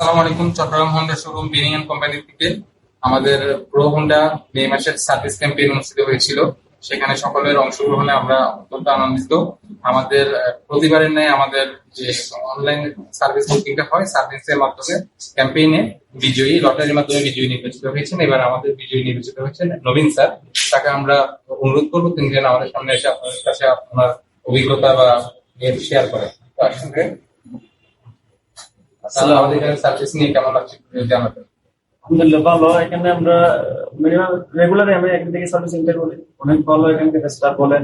আসসালামু আলাইকুম, Chittagong Honda showroom বিনিয়ন কোম্পানি থেকে আমাদের প্রো হোন্ডা মে মাসের সার্ভিস ক্যাম্পেইন অনুষ্ঠিত হয়েছিল। সেখানে সকলের অংশগ্রহণে আমরা অত্যন্ত আনন্দিত। আমাদের প্রতিবারের ন্যায় আমাদের যে অনলাইন সার্ভিস বুকিংটা হয় সার্ভিসের মাধ্যমে ক্যাম্পেইনে বিজয়ী লটারির মাধ্যমে বিজয়ী নির্বাচিত হয়েছেন। এবার আমাদের বিজয়ী নির্বাচিত হয়েছেন নবীন স্যার। তাকে আমরা অনুরোধ করব, তিনি যেন আমাদের সামনে এসে আপনাদের কাছে আপনার অভিজ্ঞতা বা শেয়ার করেন। তো আসলে আমাদের এখানে সার্ভিস নিয়ে কেমন লাগছে জানাবেন। আলহামদুলিল্লাহ ভালো। এখানে আমরা মিনিমাম রেগুলারই আমি এখান থেকে সার্ভিসিংটা করি। অনেক ভালো এখান থেকে স্টাফ বলেন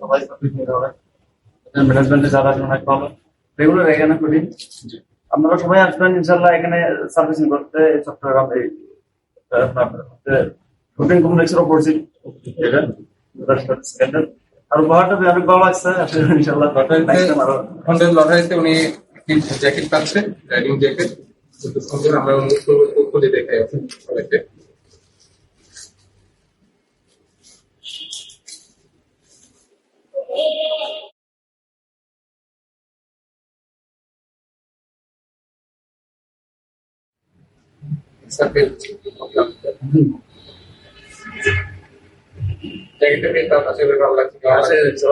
সবাই সার্ভিস নিতে হবে ম্যানেজমেন্টে যারা আছেন অনেক ভালো। রেগুলার এখানে করি। আপনারা সবাই আসবেন ইনশাল্লাহ এখানে সার্ভিসিং করতে চট্টগ্রাম এই শুটিং কমপ্লেক্সের অপোজিট এটা আর উপহারটা অনেক ভালো লাগছে ইনশাল্লাহ আমাদের লটারিতে উনি জ্যাকেট পাচ্ছে রাইডিং জ্যাকেট খুব সুন্দর আমরা অনুরোধ করব খুলে দেখে সবাইকে।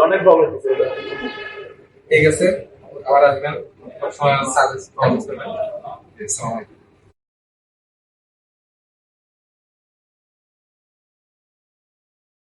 অনেক লাগছে ঠিক আছে। আবার আসবেন সবসময় সার্ভিস করবেন আসসালামু আলাইকুম